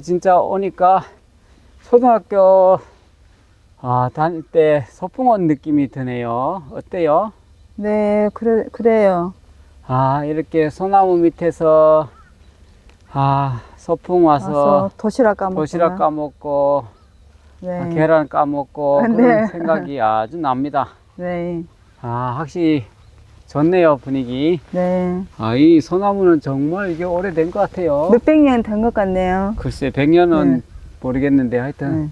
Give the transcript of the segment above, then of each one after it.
진짜 오니까 초등학교 아, 다닐 때 소풍 온 느낌이 드네요. 어때요? 네, 그래, 그래요. 아, 이렇게 소나무 밑에서 아, 소풍 와서, 와서 도시락 까먹고. 도시락 까먹고 네. 아, 계란 까먹고 네. 그런 생각이 아주 납니다. 네. 아, 확실히 좋네요, 분위기. 네. 아, 이 소나무는 정말 이게 오래된 것 같아요. 몇백 년 된 것 같네요. 글쎄, 100년은 네. 모르겠는데 하여튼 네.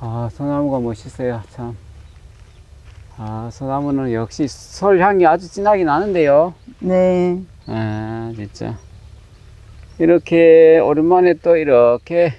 아, 소나무가 멋있어요, 참. 아, 소나무는 역시 솔 향이 아주 진하게 나는데요. 네. 아, 진짜. 이렇게 오랜만에 또 이렇게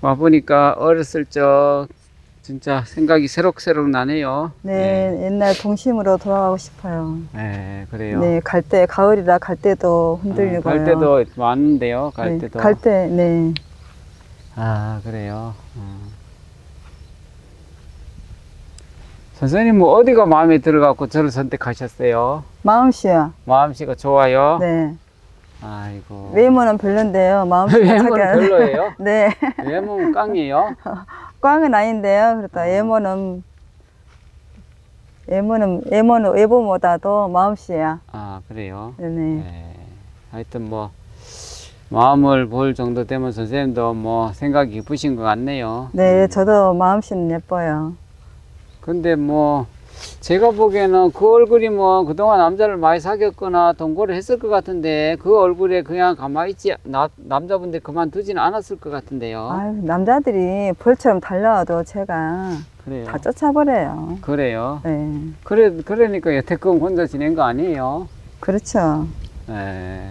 와보니까 어렸을 적 진짜 생각이 새록새록 나네요. 네. 옛날 동심으로 돌아가고 싶어요. 네, 그래요. 네. 갈 때, 가을이라 갈 때도 흔들리고요. 아, 갈 때도 많은데요, 갈 네. 때도. 갈 때, 네. 아, 그래요. 어. 선생님, 뭐, 어디가 마음에 들어갖고 저를 선택하셨어요? 마음씨요. 마음씨가 좋아요? 네. 아이고. 외모는 별론데요. 마음씨가 외모는 별로예요? 네. 외모는 깡이에요? 꽝은 아닌데요. 그렇다. 외모는, 외모는, 외모는 외모보다도 마음씨야. 아, 그래요? 네네. 네. 하여튼 뭐, 마음을 볼 정도 되면 선생님도 뭐, 생각이 깊으신 것 같네요. 네, 저도 마음씨는 예뻐요. 근데 뭐 제가 보기에는 그 얼굴이 뭐 그동안 남자를 많이 사귀었거나 동거를 했을 것 같은데 그 얼굴에 그냥 가만히 있지 나, 남자분들 그만두지는 않았을 것 같은데요. 아유, 남자들이 벌처럼 달려와도 제가 그래요. 다 쫓아버려요. 그래요. 네, 그래 그러니까 여태껏 혼자 지낸 거 아니에요. 그렇죠. 네.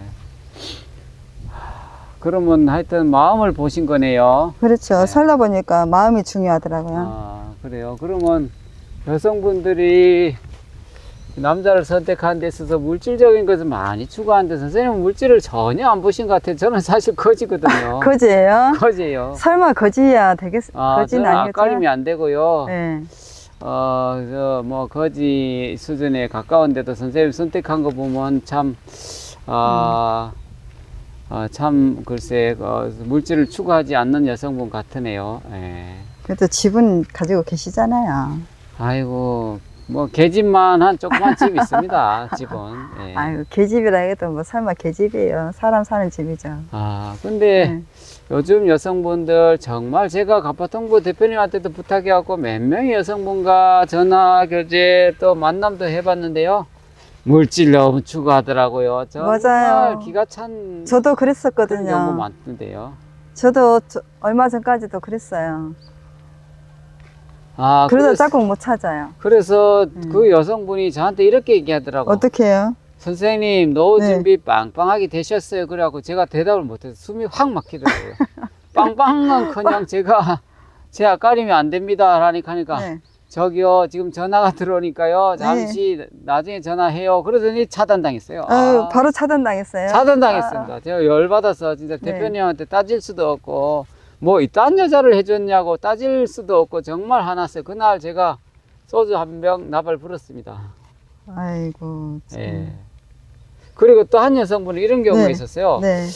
그러면 하여튼 마음을 보신 거네요. 그렇죠. 네. 살다 보니까 마음이 중요하더라고요. 아 그래요. 그러면 여성분들이 남자를 선택하는 데 있어서 물질적인 것을 많이 추구하는데 선생님은 물질을 전혀 안 보신 것 같아요. 저는 사실 거지거든요. 거지예요? 거지예요. 설마 거지야 되겠, 아, 거지는 아니겠죠? 앞가림이 안 되고요. 네. 어, 저, 뭐, 거지 수준에 가까운데도 선생님 선택한 거 보면 참, 아, 아, 참, 글쎄, 어, 물질을 추구하지 않는 여성분 같으네요. 예. 그래도 집은 가지고 계시잖아요. 아이고, 뭐, 계집만 한 조그만 집이 있습니다, 집은. 예. 아유, 개집이라 해도 뭐 설마 개집이에요. 사람 사는 집이죠. 아, 근데 네. 요즘 여성분들 정말 제가 가파통부 대표님한테도 부탁해갖고 몇 명의 여성분과 전화 교제 또 만남도 해봤는데요. 물질 너무 추구하더라고요. 정말 맞아요. 기가 찬 저도 그런 경우 그랬었거든요. 많던데요. 저도 저- 얼마 전까지도 그랬어요. 아, 그래서, 짝꿍 못 찾아요. 그래서 음. 그 여성분이 저한테 이렇게 얘기하더라고. 어떻게 해요? 선생님, 노후 네. 준비 빵빵하게 되셨어요. 그래갖고 제가 대답을 못해서 숨이 확 막히더라고요. 빵빵은 그냥 제가 제 앞가림이 안 됩니다. 라니까 하니까 네. 저기요 지금 전화가 들어오니까요 잠시 나중에 전화해요 그러더니 차단당했어요 아유, 아, 바로 차단당했어요. 차단당했습니다 제가 열받아서 진짜 네. 대표님한테 따질 수도 없고 뭐 이딴 여자를 해줬냐고 따질 수도 없고 정말 화났어요 그날 제가 소주 한 병 나발 불었습니다 아이고. 참. 예. 그리고 또 한 여성분이 이런 경우가 네. 있었어요 네.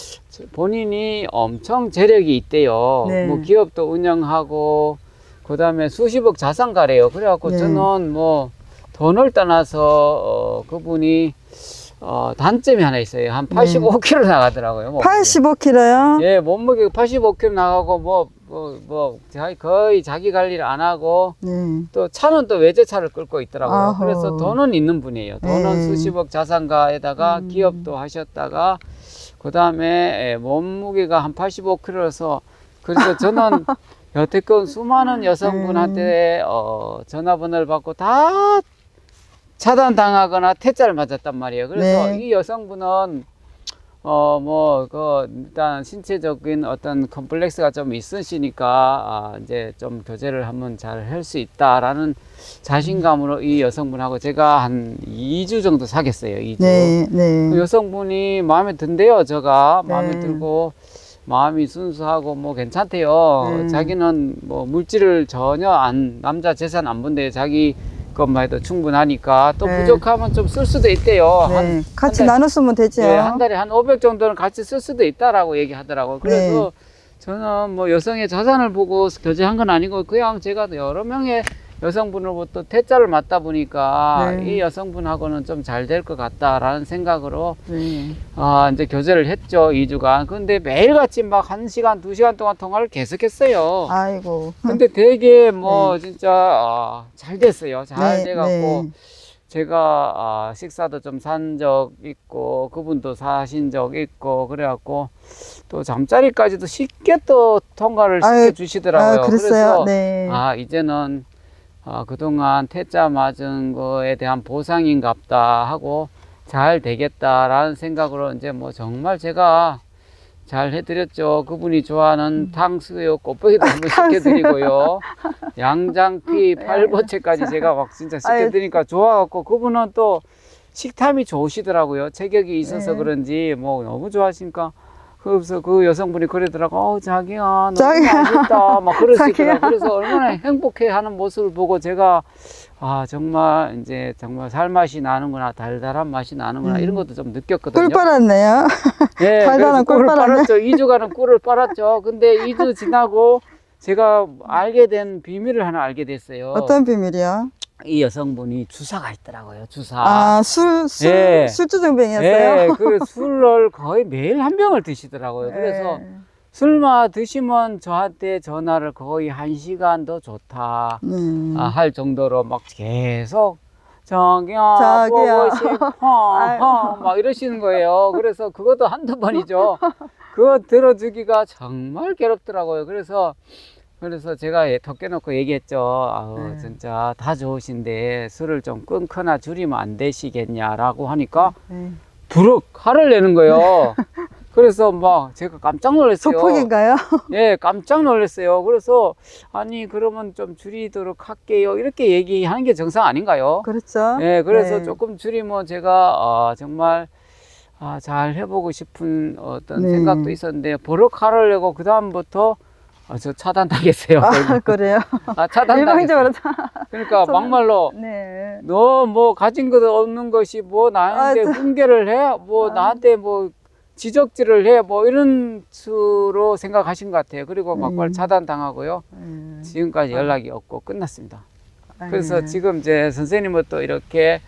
본인이 엄청 재력이 있대요. 네. 뭐 기업도 운영하고 그다음에 수십억 자산가래요. 그래갖고 네. 저는 뭐 돈을 떠나서 어, 그분이 어, 단점이 하나 있어요. 한 네. 85kg 나가더라고요. 몸무게. 85kg요? 예, 몸무게 85kg 나가고 뭐 뭐 뭐 거의 자기 관리를 안 하고 네. 또 차는 또 외제차를 끌고 있더라고요. 아허. 그래서 돈은 있는 분이에요. 돈은 네. 수십억 자산가에다가 음. 기업도 하셨다가 그 다음에 몸무게가 한 85kg라서 그래서 저는 여태껏 수많은 여성분한테 음. 어, 전화번호를 받고 다 차단당하거나 퇴짜를 맞았단 말이에요. 그래서 네. 이 여성분은 어, 뭐, 그, 일단 신체적인 어떤 컴플렉스가 좀 있으시니까, 아, 이제 좀 교제를 한번 잘 할 수 있다라는 자신감으로 이 여성분하고 제가 한 2주 정도 사귀었어요, 2주. 네, 그 네. 여성분이 마음에 든대요, 제가. 마음에 네. 들고, 마음이 순수하고 뭐 괜찮대요. 네. 자기는 뭐 물질을 전혀 안, 남자 재산 안 본대요. 자기 것만 해도 충분하니까 또 네. 부족하면 좀 쓸 수도 있대요. 한, 네. 같이 한 달- 나눠 쓰면 되죠. 예, 한 달에 한 500 정도는 같이 쓸 수도 있다라고 얘기하더라고요. 그래서 저는 뭐 여성의 자산을 보고 교제한 건 아니고 그냥 제가 여러 명의 여성분으로부터 퇴짜를 맞다 보니까 네. 이 여성분하고는 좀 잘 될 것 같다라는 생각으로 네. 아, 이제 교제를 했죠, 2주간. 근데 매일같이 막 1시간, 2시간 동안 통화를 계속했어요. 아이고. 근데 되게 뭐 진짜 아, 잘 됐어요. 잘 네, 돼 갖고 네. 제가 아, 식사도 좀 산 적 있고 그분도 사신 적 있고 그래갖고 또 잠자리까지도 쉽게 또 통과를 시켜 주시더라고요. 아, 그랬어요. 그래서 네. 아 이제는 아, 그동안 퇴짜 맞은 거에 대한 보상인갑다 하고 잘 되겠다라는 생각으로 이제 뭐 정말 제가 잘 해드렸죠. 그분이 좋아하는 탕수육 꽃보기도 한번 시켜드리고요. 양장피 팔보채까지 제가 막 진짜 시켜드리니까 좋아갖고 그분은 또 식탐이 좋으시더라고요. 체격이 있어서 네. 그런지 뭐 너무 좋아하시니까 그래서 그 여성분이 그러더라고 어 자기야 너무 자기야. 맛있다 막 그러시더라고. 그래서 얼마나 행복해 하는 모습을 보고 제가 아 정말 이제 정말 살 맛이 나는구나 달달한 맛이 나는구나 음. 이런 것도 좀 느꼈거든요. 꿀 빨았네요. 예, 달달한 그래서 꿀을 꿀 빨았네. 빨았죠. 2주간은 꿀을 빨았죠. 근데 2주 지나고 제가 알게 된 비밀을 하나 알게 됐어요. 어떤 비밀이요? 이 여성분이 주사가 있더라고요. 주사. 아, 술, 술, 예. 술주정뱅이였어요? 예, 그 술을 거의 매일 한 병을 드시더라고요. 그래서 예. 술만 드시면 저한테 전화를 거의 한 시간 더 좋다 음. 아, 할 정도로 막 계속 자기야 자기야. 보고 싶어. 어, 막 이러시는 거예요. 그래서 그것도 한두 번이죠. 그거 들어주기가 정말 괴롭더라고요. 그래서 그래서 제가 예, 덮개놓고 얘기했죠. 아우 네. 진짜 다 좋으신데 술을 좀 끊거나 줄이면 안 되시겠냐라고 하니까 네. 부럭 화를 내는 거예요. 그래서 막 제가 깜짝 놀랐어요. 소폭인가요? 예, 깜짝 놀랐어요. 그래서 아니 그러면 좀 줄이도록 할게요. 이렇게 얘기하는 게 정상 아닌가요? 그렇죠. 예, 그래서 네. 조금 줄이면 제가 아, 정말 아, 잘 해보고 싶은 어떤 네. 생각도 있었는데 버럭 화를 내고 그 다음부터 아, 저 차단 당했어요. 아, 그래요? 아, 차단당했어요. 일방적으로. 그러니까 막말로 네. 너 뭐 가진 것 없는 것이 뭐 나한테 아, 저- 훈계를 해? 뭐 아. 나한테 뭐 지적질을 해? 뭐 이런 수로 생각하신 것 같아요. 그리고 막말 음. 차단 당하고요. 네. 지금까지 연락이 없고 끝났습니다. 그래서 네. 지금 이제 선생님은 또 이렇게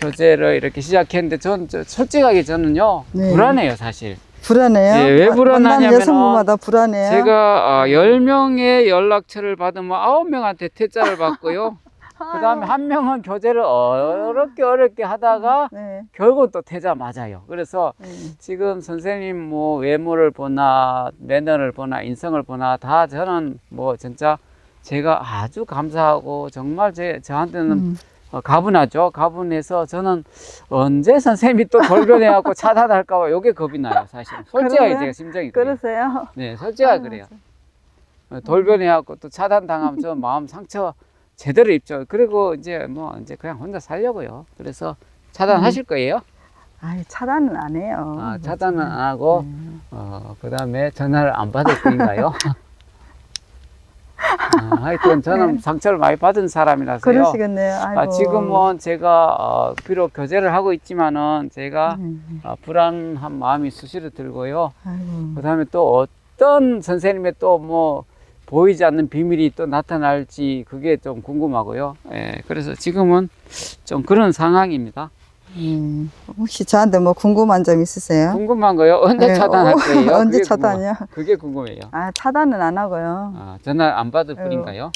교제를 이렇게 시작했는데 전 저- 솔직하게 저는요 네. 불안해요 사실. 불안해요? 예, 왜 만난 여성분마다 불안해요? 제가 어, 10명의 연락처를 받으면 9명한테 퇴짜를 받고요. 그 다음에 한 명은 교제를 어렵게 어렵게 하다가 네. 결국 또 퇴짜 맞아요. 그래서 네. 지금 선생님 뭐 외모를 보나 매너를 보나 인성을 보나 다 저는 뭐 진짜 제가 아주 감사하고 정말 제 저한테는 음. 어, 가분하죠. 가분해서 저는 언제 선생님이 또 돌변해갖고 차단할까봐 요게 겁이 나요, 사실. 솔직하게? 제가 심정이 그래요. 그러세요? 네, 솔직하게 아유, 그래요. 어, 돌변해갖고 또 차단당하면 저 마음 상처 제대로 입죠. 그리고 이제 뭐 이제 그냥 혼자 살려고요. 그래서 차단하실 거예요. 아이, 차단은 안 해요. 아, 차단은 안 하고 네. 어, 그 다음에 전화를 안 받을 뿐인가요? 아, 하여튼 저는 상처를 많이 받은 사람이라서요. 그러시겠네요. 아이고. 아, 지금은 제가 어, 비록 교제를 하고 있지만은 제가 네. 어, 불안한 마음이 수시로 들고요. 아이고. 그 다음에 또 어떤 선생님의 또 뭐 보이지 않는 비밀이 또 나타날지 그게 좀 궁금하고요. 예, 그래서 지금은 좀 그런 상황입니다. 음, 혹시 저한테 뭐 궁금한 점 있으세요? 궁금한 거요? 언제 네, 차단할 어, 거예요? 언제 그게 차단이요? 궁금- 그게 궁금해요. 아, 차단은 안 하고요. 아, 전화 안 받을 아유, 뿐인가요?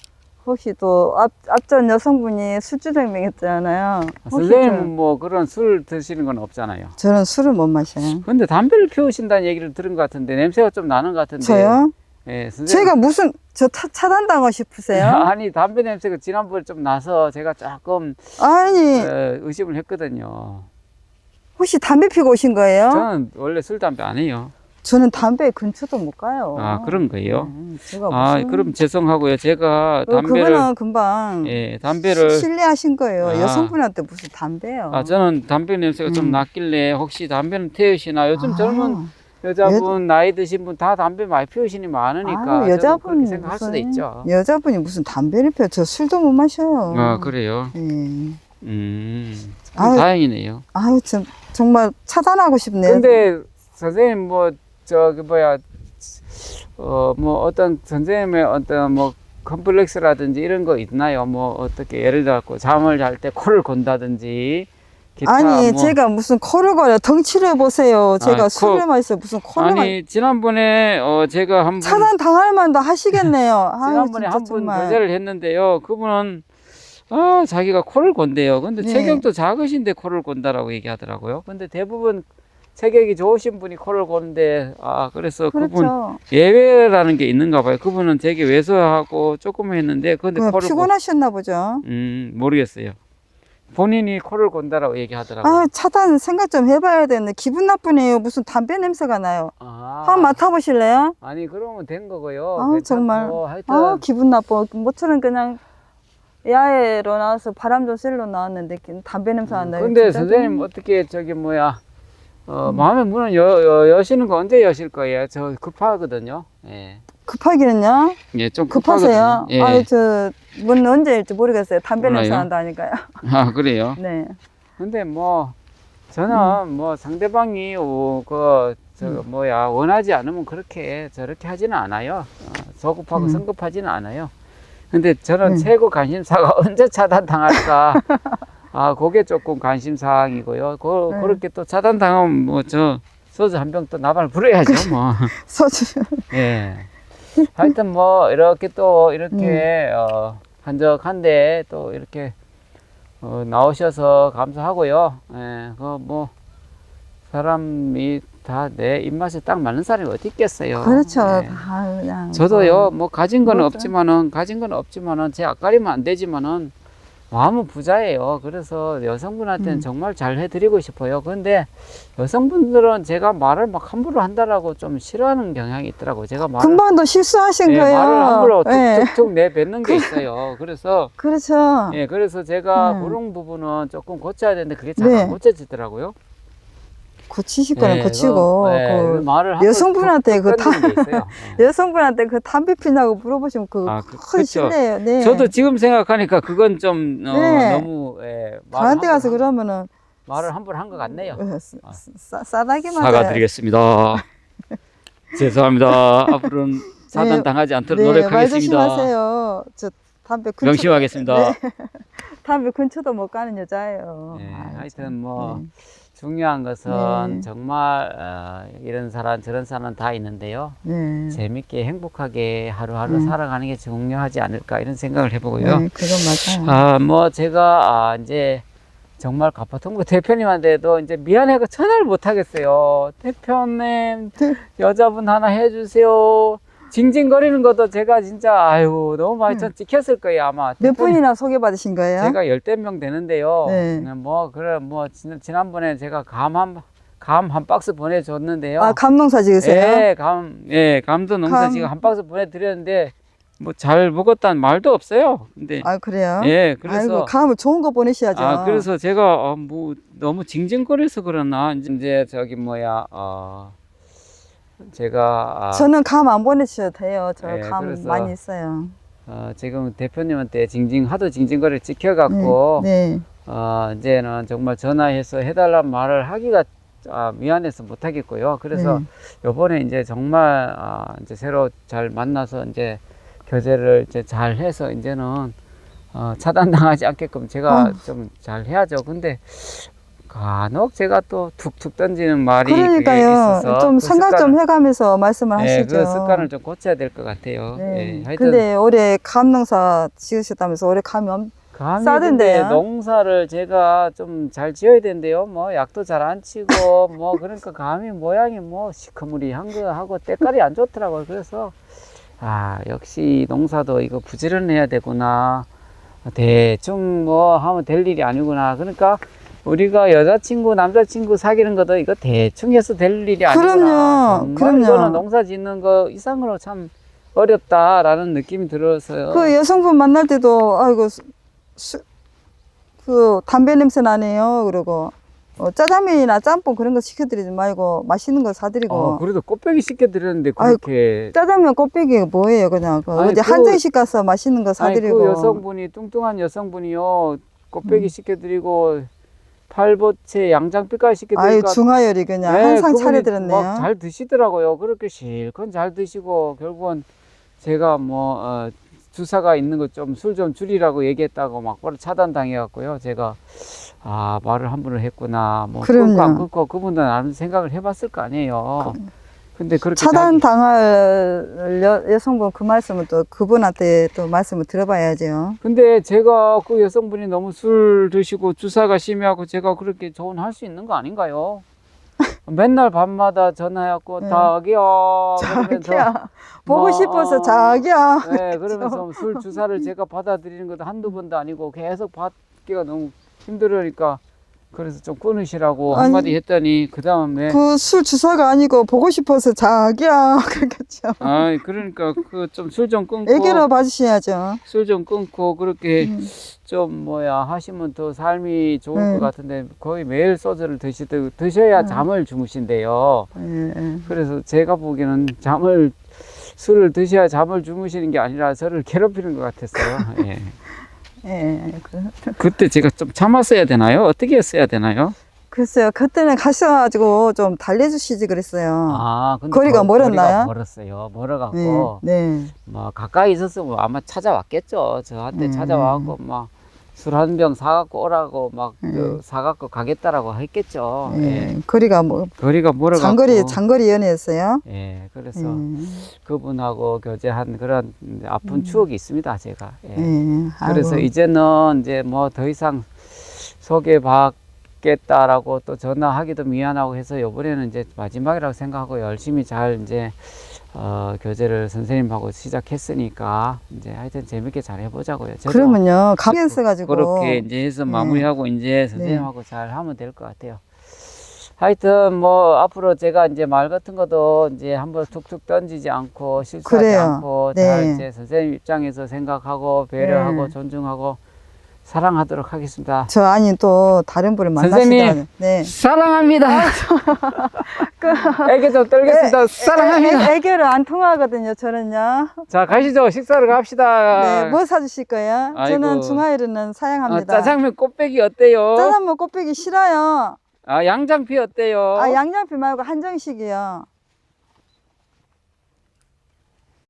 혹시 또 앞, 앞전 여성분이 술주정뱅이었잖아요. 아, 좀- 뭐 그런 술 드시는 건 없잖아요. 저는 술을 못 마셔요. 근데 담배를 피우신다는 얘기를 들은 것 같은데 냄새가 좀 나는 것 같은데. 저요? 예, 선생님. 제가 무슨 저 차, 차단당하고 싶으세요? 아니 담배 냄새가 지난번에 좀 나서 제가 조금 아니 어, 의심을 했거든요. 혹시 담배 피고 오신 거예요? 저는 원래 술 담배 안 해요. 저는 담배 근처도 못 가요. 아 그런 거예요. 음, 제가 아 무슨 그럼 죄송하고요. 제가 어, 담배를 그거는 금방 예 담배를 실례하신 거예요. 아. 여성분한테 무슨 담배요? 아 저는 담배 냄새가 좀 음. 났길래 혹시 담배는 태우시나 요즘 아, 젊은 여자분 나이 드신 분 다 담배 많이 피우시니 많으니까 저도 여자분 생각할 수도 무슨- 있죠. 여자분이 무슨 담배를 피워? 저 술도 못 마셔요. 아 그래요. 예. 음, 아유. 다행이네요. 아유, 참, 정말 차단하고 싶네요. 근데 선생님 뭐 저기 뭐야 어 뭐 어떤 선생님의 어떤 뭐 컴플렉스라든지 이런 거 있나요? 뭐 어떻게 예를 들어서 잠을 잘 때 코를 건다든지 기타 아니, 뭐 제가 무슨 코를 걸어 덩치를 보세요. 제가 아, 코- 술을 마셔 무슨 코를 마 아니 지난번에 어 제가 한분 차단 당할 만도 하시겠네요. 아유, 지난번에 진짜 한분 정말. 교제를 했는데요. 그분은 아 자기가 코를 건대요. 근데 네. 체격도 작으신데 코를 건다라고 얘기하더라고요. 근데 대부분 체격이 좋으신 분이 코를 건데 아 그래서 그분 그렇죠. 예외라는 게 있는가 봐요. 그분은 되게 왜소하고 조금 했는데 근데 코를 건- 피곤하셨나 보죠. 음 모르겠어요. 본인이 코를 건다라고 얘기하더라고요. 아, 차단 생각 좀 해봐야 되는데 기분 나쁘네요. 무슨 담배 냄새가 나요. 아, 한번 맡아보실래요? 아니 그러면 된 거고요. 아, 괜찮고 정말. 하여튼 아, 기분 나빠. 모처럼 그냥 야외로 나와서 바람 좀 쐬러 나왔는데 담배 냄새 안 나요. 음, 근데 진짜 선생님 좀- 어떻게 저기 뭐야 음. 어, 마음의 문을 여, 여, 여시는 거 언제 여실 거예요? 저 급하거든요. 예. 급하기는요? 예, 좀 급하세요? 급하거든요. 예. 아유, 저, 문 언제 일지 모르겠어요. 담배 냄새 몰라요? 난다니까요. 아, 그래요? 네. 근데 뭐 저는 뭐 상대방이 오, 그, 저 음. 뭐야 원하지 않으면 그렇게 저렇게 하지는 않아요. 어, 소급하고 음. 성급하지는 않아요. 근데 저는 음. 최고 관심사가 언제 차단당할까? 아, 그게 조금 관심사항이고요. 그, 네. 그렇게 또 차단당하면 뭐 저 소주 한 병 또 나발 부려야죠, 뭐. 소주. 예. 하여튼 뭐 이렇게 또 이렇게 음. 어, 한적한데 또 이렇게 어, 나오셔서 감사하고요. 예, 그뭐 사람이 다 내 입맛에 딱 맞는 사람이 어디 있겠어요. 그렇죠. 예. 다 그냥. 저도요, 뭐 가진 건 뭐죠? 없지만은 가진 건 없지만은 제 앞가리면 안 되지만은 마음은 부자예요. 그래서 여성분한테는 음. 정말 잘 해드리고 싶어요. 그런데 여성분들은 제가 말을 막 함부로 한다라고 좀 싫어하는 경향이 있더라고요. 제가 말을 금방도 실수하신 예, 거예요. 말을 함부로 예. 툭툭툭 내뱉는 게 있어요. 그래서 그렇죠. 예, 그래서 제가 음. 그런 부분은 조금 고쳐야 되는데 그게 잘 네. 안 고쳐지더라고요. 고치실 거는 예, 고치고. 그, 예, 그그 말을 여성분한테 그게 있어요. 예. 여성분한테 그 담배 피냐고 물어보시면 그거 아, 그- 큰 그쵸. 실례예요. 네. 저도 지금 생각하니까 그건 좀 어, 네. 너무 예, 말을 저한테 가서 함부로, 그러면은 말을 함부로 한것 같네요. 어, 싸- 싸- 싸다기 맞아요. 사과드리겠습니다. 죄송합니다. 앞으로는 사단 네, 당하지 않도록 네, 말 노력하겠습니다. 조심하세요. 저 담배 근처 명심하겠습니다. 네. 담배 근처도 못 가는 여자예요. 네, 아유, 하여튼 참. 뭐 네. 중요한 것은 네. 정말 어, 이런 사람 저런 사람 다 있는데요. 네. 재밌게 행복하게 하루하루 네. 살아가는 게 중요하지 않을까 이런 생각을 해보고요. 네, 그건 맞아요. 아, 뭐 제가 아, 이제 정말 가파통부 대표님한테도 이제 미안해서 전화를 못 하겠어요. 대표님 네. 여자분 하나 해주세요. 징징거리는 것도 제가 진짜 아유 너무 많이 음. 전 찍혔을 거예요 아마. 몇 분이나 소개받으신 거예요? 제가 열댓 명 되는데요. 네. 뭐 그래 뭐 지- 지난번에 제가 감한 감 한 박스 보내줬는데요. 아, 감 농사 지으세요? 예, 감, 예, 감도 농사 감. 지금 한 박스 보내드렸는데 뭐 잘 먹었다는 말도 없어요. 근데 아, 그래요? 예, 그래서 아이고, 감을 좋은 거 보내셔야죠. 아 그래서 제가 어, 뭐 너무 징징거려서 그러나 이제 저기 뭐야 어 제가 아, 저는 감 안 보내주셔도 돼요. 저 예, 감 그래서 많이 있어요. 어, 지금 대표님한테 징징 하도 징징거리 찍혀갖고 네. 어 이제는 정말 전화해서 해달란 말을 하기가 아, 미안해서 못 하겠고요. 그래서 네. 요번에 이제 정말 아, 이제 새로 잘 만나서 이제 교제를 이제 잘 해서 이제는 어, 차단당하지 않게끔 제가 어. 좀잘 해야죠. 근데 간혹 제가 또 툭툭 던지는 말이 그러니까요. 좀그 생각 습관을- 좀 해가면서 말씀을 예, 하시죠. 그 습관을 좀 고쳐야 될 것 같아요. 네. 예, 하여튼 근데 올해 감 농사 지으셨다면서 올해 싸던데요? 근데 농사를 제가 좀 잘 지어야 된대요. 뭐 약도 잘 안 치고 뭐 그러니까 감이 모양이 뭐 시커무리한 거 하고 때깔이 안 좋더라고요. 그래서 아 역시 농사도 이거 부지런해야 되구나. 대충 뭐 하면 될 일이 아니구나. 그러니까 우리가 여자친구, 남자친구 사귀는 것도 이거 대충 해서 될 일이 아니구나. 그럼요. 그럼요. 이거는 농사 짓는 거 이상으로 참 어렵다라는 느낌이 들어서요. 그 여성분 만날 때도 아이고 수, 수- 그 담배 냄새 나네요. 그러고 어, 짜장면이나 짬뽕 그런 거 시켜드리지 말고 맛있는 거 사드리고 어, 그래도 꽃배기 시켜드렸는데 그렇게 짜장면 꽃배기 뭐예요 그냥 그 아니, 어디 그- 한정식 가서 맛있는 거 아니 사드리고 그 여성분이 뚱뚱한 여성분이요 꽃배기 음. 시켜드리고 팔보채 양장피까지 아유 시켜드리니까 중화요리 그냥 네, 항상 그분이 차려드렸네요 막잘 드시더라고요. 그렇게 실컷 잘 드시고 결국은 제가 뭐 어, 주사가 있는 거 좀 술 좀 줄이라고 얘기했다고 막 바로 차단당해갖고요. 제가 아 말을 함부로 했구나. 뭐 그럼요. 끊고 안 끊고 그분은 나름 생각을 해봤을 거 아니에요. 근데 그렇게 차단 자기- 당할 여, 여성분 그 말씀은 또 그분한테 또 말씀을 들어봐야죠. 근데 제가 그 여성분이 너무 술 드시고 주사가 심해하고 제가 그렇게 조언할 수 있는 거 아닌가요? 맨날 밤마다 전화해갖고 네. 자기야 그러면서 자기야 보고 뭐, 싶어서 어, 자기야. 네, 그러면서 술 주사를 제가 받아들이는 것도 한두 번도 아니고 계속 받기가 너무 힘들으니까 그래서 좀 끊으시라고 아니, 한마디 했더니 그 다음에 그 술 주사가 아니고 보고 싶어서 자기야 그렇겠죠. 아 그러니까 그 좀 술 좀 끊고 애교로 봐주셔야죠. 술 좀 끊고 그렇게 음. 좀 뭐야 하시면 더 삶이 좋을 네. 것 같은데 거의 매일 소주를 드시 드셔야 음. 잠을 주무신대요. 예, 예. 그래서 제가 보기에는 잠을 술을 드셔야 잠을 주무시는 게 아니라 저를 괴롭히는 것 같았어요. 예. 예, 그, 그때 제가 좀 참았어야 되나요? 어떻게 했어야 되나요? 글쎄요, 그때는 가셔가지고 좀 달래주시지 그랬어요. 아, 근데 거리가 거- 멀었나요? 거리가 멀었어요. 네, 멀어갖고 네. 뭐 가까이 있었으면 아마 찾아왔겠죠. 저한테 네. 찾아와갖고 막 술 한 병 사갖고 오라고 막 네. 그 사갖고 가겠다라고 했겠죠. 예, 예. 거리가 뭐 거리가 멀어갖고 장거리 장거리 연애였어요. 예, 그래서 예, 그분하고 교제한 그런 아픈 추억이 있습니다. 제가. 예. 예. 그래서. 이제는 이제 뭐 더 이상 소개받겠다라고 또 전화하기도 미안하고 해서 이번에는 이제 마지막이라고 생각하고 열심히 잘 이제 어, 교제를 선생님하고 시작했으니까 이제 하여튼 재밌게 잘 해보자고요. 저도 그러면요, 가게였어가지고 그렇게 이제 해서 네. 마무리하고 이제 선생님하고 잘 하면 될 것 같아요. 하여튼 뭐 앞으로 제가 이제 말 같은 것도 이제 한번 툭툭 던지지 않고 실수하지 그래요. 않고 네. 잘 이제 선생님 입장에서 생각하고 배려하고 네. 존중하고 사랑하도록 하겠습니다. 저 아니 또 다른 분을 선생님. 만나시다. 네. 사랑합니다. 애교 좀 떨겠습니다. 사랑합니다. 애, 애교를 안 통하거든요, 저는요. 자 가시죠. 식사를 갑시다. 네, 뭐 사주실 거예요? 아이고. 저는 중화요리는 아, 사양합니다. 짜장면 꽃배기 어때요? 짜장면 꽃배기 싫어요. 아 양장피 어때요? 아, 양념피 말고 한정식이요.